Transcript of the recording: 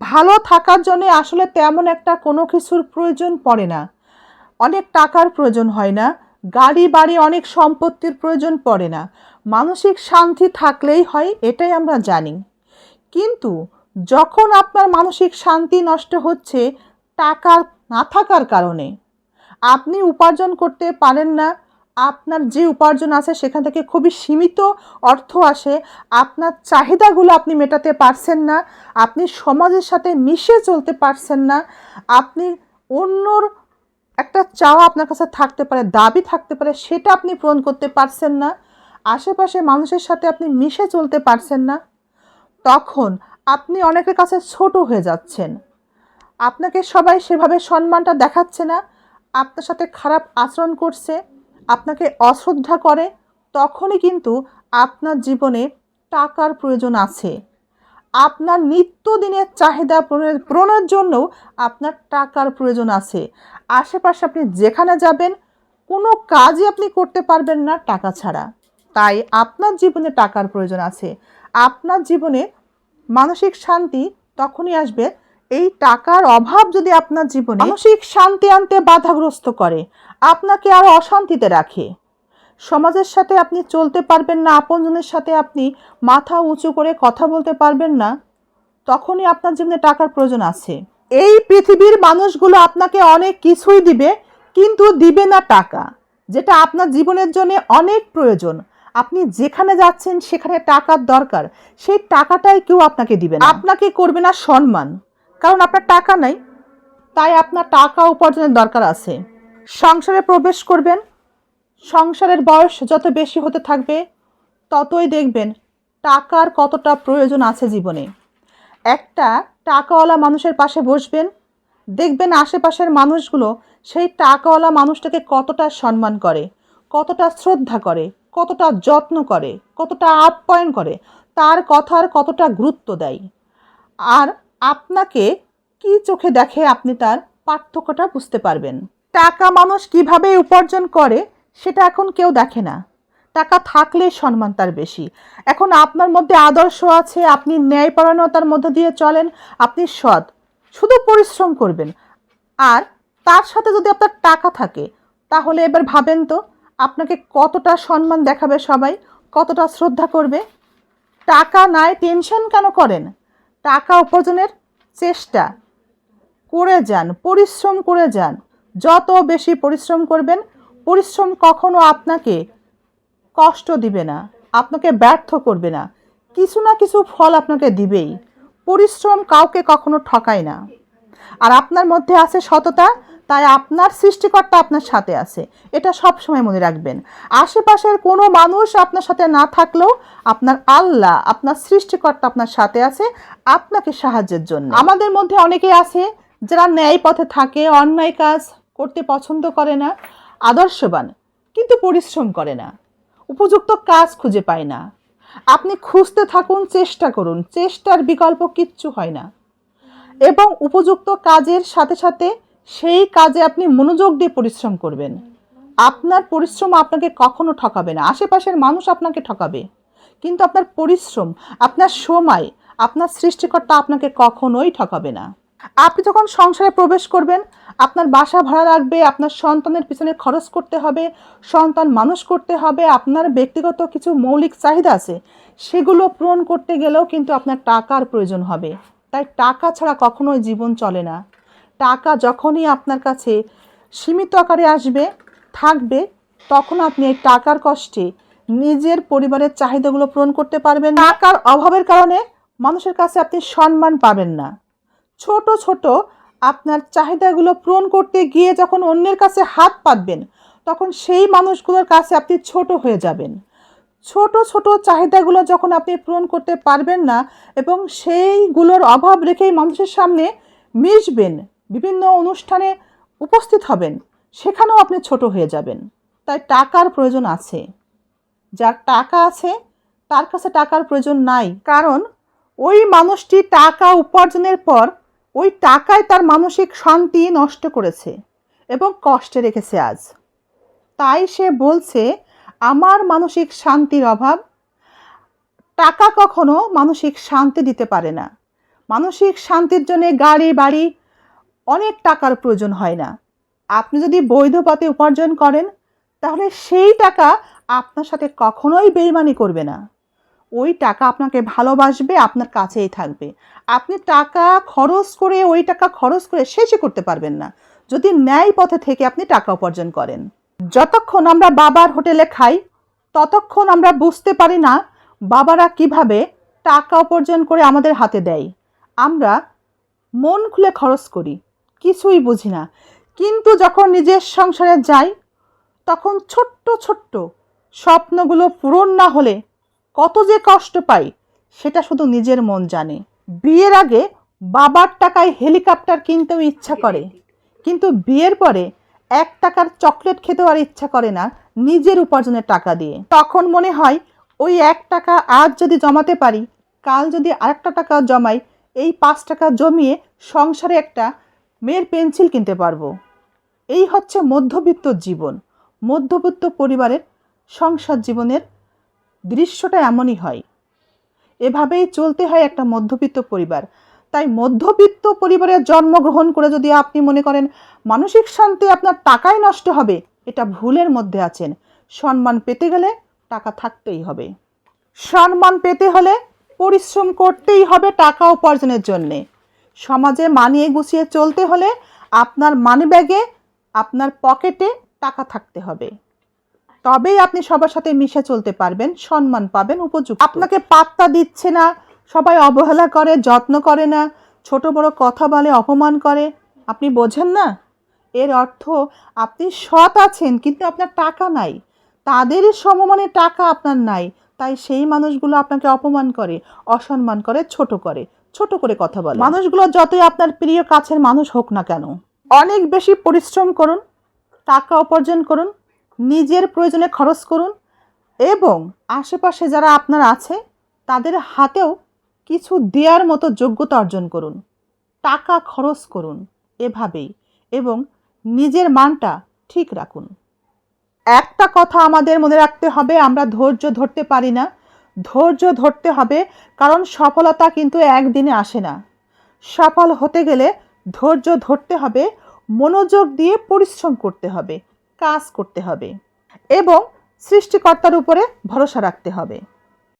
ভালো থাকার জন্য আসলে তেমন একটা কোনো কিছুর প্রয়োজন পড়ে না। অনেক টাকার প্রয়োজন হয় না, গাড়ি, বাড়ি অনেক সম্পত্তির প্রয়োজন পড়ে না। মানসিক শান্তি থাকলেই হয়, এটাই আমরা জানি। কিন্তু যখন আপনার মানসিক শান্তি নষ্ট হচ্ছে, টাকা না থাকার কারণে, আপনি উপার্জন করতে পারেন না আপনার যে উপার্জন আছে সেখান থেকে খুবই সীমিত অর্থ আসে। আপনার চাহিদাগুলো আপনি মেটাতে পারছেন না। আপনি সমাজের সাথে মিশে চলতে পারছেন না। আপনি অন্যর একটা চাওয়া আপনার কাছে থাকতে পারে, দাবি থাকতে পারে, সেটা আপনি পূরণ করতে পারছেন না। আশেপাশে মানুষের সাথে আপনি মিশে চলতে পারছেন না। তখন আপনি অনেকের কাছে ছোট হয়ে যাচ্ছেন। আপনাকে সবাই সেভাবে সম্মানটা দেখাচ্ছে না। আপনার সাথে খারাপ আচরণ করছে। আপনাকে অশ্রদ্ধা করে, তখনই কিন্তু আপনার জীবনে টাকার প্রয়োজন আছে। আপনার নিত্যদিনের চাহিদা পূরণের জন্য আপনার টাকার প্রয়োজন আছে। আশেপাশে আপনি যেখানে যাবেন, কোনো কাজই আপনি করতে পারবেন না টাকা ছাড়া। তাই আপনার জীবনে টাকার প্রয়োজন আছে। আপনার জীবনে মানসিক শান্তি তখনই আসবে এই টাকার অভাব যদি আপনার জীবনে মানসিক শান্তি আনতে বাধাগ্রস্ত করে, আপনাকে আরও অশান্তিতে রাখে। সমাজের সাথে আপনি চলতে পারবেন না, আপনজনের সাথে আপনি মাথা উঁচু করে কথা বলতে পারবেন না, তখনই আপনার জীবনে টাকার প্রয়োজন আছে। এই পৃথিবীর মানুষগুলো আপনাকে অনেক কিছুই দিবে, কিন্তু দিবে না টাকা, যেটা আপনার জীবনের জন্য অনেক প্রয়োজন। আপনি যেখানে যাচ্ছেন সেখানে টাকার দরকার, সেই টাকাটাই কেউ আপনাকে দিবে না। আপনাকে করবে না সম্মান। কারণ আপনার টাকা নাই। তাই আপনার টাকা উপার্জনের দরকার আছে। সংসারে প্রবেশ করবেন। সংসারের বয়স যত বেশি হতে থাকবে, ততই দেখবেন টাকার কতটা প্রয়োজন আছে জীবনে। একটা টাকাওয়ালা মানুষের পাশে বসবেন, দেখবেন আশেপাশের মানুষগুলো সেই টাকাওয়ালা মানুষটাকে কতটা সম্মান করে, কতটা শ্রদ্ধা করে, কতটা যত্ন করে, কতটা আপ্যায়ন করে, তার কথার কতটা গুরুত্ব দেয়। আর আপনাকে কি চোখে দেখে আপনি তার পার্থক্যটা বুঝতে পারবেন? টাকা মানুষ কীভাবে উপার্জন করে, সেটা এখন কেউ দেখে না। টাকা থাকলে সম্মান তার বেশি। এখন আপনার মধ্যে আদর্শ আছে, আপনি ন্যায়পরায়ণতার মধ্য দিয়ে চলেন, আপনি সৎ। শুধু পরিশ্রম করবেন। আর তার সাথে যদি আপনার টাকা থাকে, তাহলে এবার ভাবেন তো, আপনাকে কতটা সম্মান দেখাবে সবাই, কতটা শ্রদ্ধা করবে? টাকা নাই টেনশন কেন করেন? টাকা উপার্জনের চেষ্টা। করে যান, পরিশ্রম করে যান। যত বেশি পরিশ্রম করবেন, পরিশ্রম কখনো আপনাকে কষ্ট দিবে না, আপনাকে ব্যর্থ করবে না। কিছু না কিছু ফল আপনাকে দিবেই। পরিশ্রম কাউকে কখনো ঠকায় না। আর আপনার মধ্যে আছে সততা, তাই আপনার সৃষ্টিকর্তা আপনার সাথে আছে। এটা সব সময় মনে রাখবেন। আশেপাশের কোনো মানুষ আপনার সাথে না থাকলেও আপনার আল্লাহ, আপনার সৃষ্টিকর্তা আপনার সাথে আছে, আপনাকে সাহায্যের জন্য। আমাদের মধ্যে অনেকেই আছে যারা ন্যায় পথে থাকে, অন্যায় কাজ করতে পছন্দ করে না, আদর্শবান, কিন্তু পরিশ্রম করে না, উপযুক্ত কাজ খুঁজে পায় না। আপনি খুঁজতে থাকুন, চেষ্টা করুন, চেষ্টার বিকল্প কিচ্ছু হয় না। এবং উপযুক্ত কাজের সাথে সাথে সেই কাজে আপনি মনোযোগ দিয়ে পরিশ্রম করবেন। আপনার পরিশ্রম আপনাকে কখনো ঠকাবে না। আশেপাশের মানুষ আপনাকে ঠকাবে। কিন্তু আপনার পরিশ্রম, আপনার সময়, আপনার সৃষ্টিকর্তা আপনাকে কখনোই ঠকাবে না। আপনি যখন সংসারে প্রবেশ করবেন, আপনার বাসা ভাড়া লাগবে, আপনার সন্তানের পিছনে খরচ করতে হবে, সন্তান মানুষ করতে হবে, আপনার ব্যক্তিগত কিছু মৌলিক চাহিদা আছে, সেগুলো পূরণ করতে গেলেও কিন্তু আপনার টাকার প্রয়োজন হবে। তাই টাকা ছাড়া কখনোই জীবন চলে না। টাকা যখনই আপনার কাছে সীমিত আকারে আসবে, থাকবে, তখন আপনি এই টাকার কষ্টে নিজের পরিবারের চাহিদাগুলো পূরণ করতে পারবেন টাকার অভাবের কারণে মানুষের কাছে আপনি সম্মান পাবেন না। ছোট ছোট আপনার চাহিদাগুলো পূরণ করতে গিয়ে যখন অন্যের কাছে হাত পাতবেন, তখন সেই মানুষগুলোর কাছে আপনি ছোট হয়ে যাবেন। ছোট ছোট চাহিদাগুলো যখন আপনি পূরণ করতে পারবেন না এবং সেইগুলোর অভাব রেখেই মানুষের সামনে মিশবেন, বিভিন্ন অনুষ্ঠানে উপস্থিত হবেন, সেখানেও আপনি ছোট হয়ে যাবেন। তাই টাকার প্রয়োজন আছে। যার টাকা আছে, তার কাছে টাকার প্রয়োজন নাই। কারণ ওই মানুষটি টাকা উপার্জনের পর ওই টাকায় তার মানসিক শান্তি নষ্ট করেছে এবং কষ্টে রেখেছে আজ। তাই সে বলছে, আমার মানসিক শান্তির অভাব। টাকা কখনো মানসিক শান্তি দিতে পারে না। মানসিক শান্তির জন্য গাড়ি, বাড়ি অনেক টাকার প্রয়োজন হয় না। আপনি যদি বৈধ পথে উপার্জন করেন, তাহলে সেই টাকা আপনার সাথে কখনোই বেইমানি করবে না। ওই টাকা আপনাকে ভালোবাসবে, আপনার কাছেই থাকবে। আপনি টাকা খরচ করে, ওই টাকা খরচ করে শেষই করতে পারবেন না। যদি ন্যায় পথে থেকে আপনি টাকা উপার্জন করেন। যতক্ষণ আমরা বাবার হোটেলে খাই, ততক্ষণ আমরা বুঝতে পারি না বাবারা কীভাবে টাকা উপার্জন করে আমাদের হাতে দেয়। আমরা মন খুলে খরচ করি, কিছুই বুঝি না। কিন্তু যখন নিজের সংসারে যাই, তখন ছোট্ট ছোট্ট স্বপ্নগুলো পূরণ না হলে কত যে কষ্ট পাই, সেটা শুধু নিজের মন জানে। বিয়ের আগে বাবার টাকায় হেলিকপ্টার কিনতেও ইচ্ছা করে। কিন্তু বিয়ের পরে এক টাকার চকলেট খেতেও আর ইচ্ছা করে না নিজের উপার্জনের টাকা দিয়ে। তখন মনে হয়, ওই এক টাকা আজ যদি জমাতে পারি, কাল যদি আরেকটা টাকা জমাই, এই পাঁচ টাকা জমিয়ে সংসারে একটা মেয়ের পেন্সিল কিনতে পারব। এই হচ্ছে মধ্যবিত্ত জীবন। মধ্যবিত্ত পরিবারের সংসার জীবনের দৃশ্যটা এমনই হয়। এভাবেই চলতে হয় একটা মধ্যবিত্ত পরিবার। তাই মধ্যবিত্ত পরিবারে জন্মগ্রহণ করে যদি আপনি মনে করেন মানসিক শান্তি আপনার টাকাই নষ্ট হবে, এটা ভুলের মধ্যে আছেন। সম্মান পেতে গেলে টাকা থাকতেই হবে। সম্মান পেতে হলে পরিশ্রম করতেই হবে টাকা উপার্জনের জন্যে। সমাজে মানিয়ে গুছিয়ে চলতে হলে আপনার মানি ব্যাগে আপনার পকেটে টাকা থাকতে হবে। তবেই আপনি সবার সাথে মিশে চলতে পারবেন, সম্মান পাবেন, উপযুক্ত। আপনাকে পাত্তা দিচ্ছে না, সবাই অবহেলা করে, যত্ন করে না, ছোট বড় কথা বলে, অপমান করে। আপনি বোঝেন না? এর অর্থ, আপনি সৎ আছেন, কিন্তু আপনার টাকা নাই। তাদের সমমানে টাকা আপনার নাই, তাই সেই মানুষগুলো আপনাকে অপমান করে, অসম্মান করে, ছোট করে ছোট করে কথা বলে। মানুষগুলো যতই আপনার প্রিয় কাছের মানুষ হোক না কেন, অনেক বেশি পরিশ্রম করুন, টাকা উপার্জন করুন নিজের প্রয়োজনে খরচ করুন এবং আশেপাশে যারা আপনার আছে, তাদের হাতেও কিছু দেওয়ার মতো যোগ্যতা অর্জন করুন। টাকা খরচ করুন এভাবেই এবং নিজের মানটা ঠিক রাখুন। একটা কথা আমাদের মনে রাখতে হবে, আমরা ধৈর্য ধরতে পারি না। ধৈর্য ধরতে হবে কারণ সফলতা কিন্তু একদিনে আসে না। সফল হতে গেলে ধৈর্য ধরতে হবে, মনোযোগ দিয়ে পরিশ্রম করতে হবে। কাজ করতে হবে এবং সৃষ্টিকর্তার উপরে ভরসা রাখতে হবে।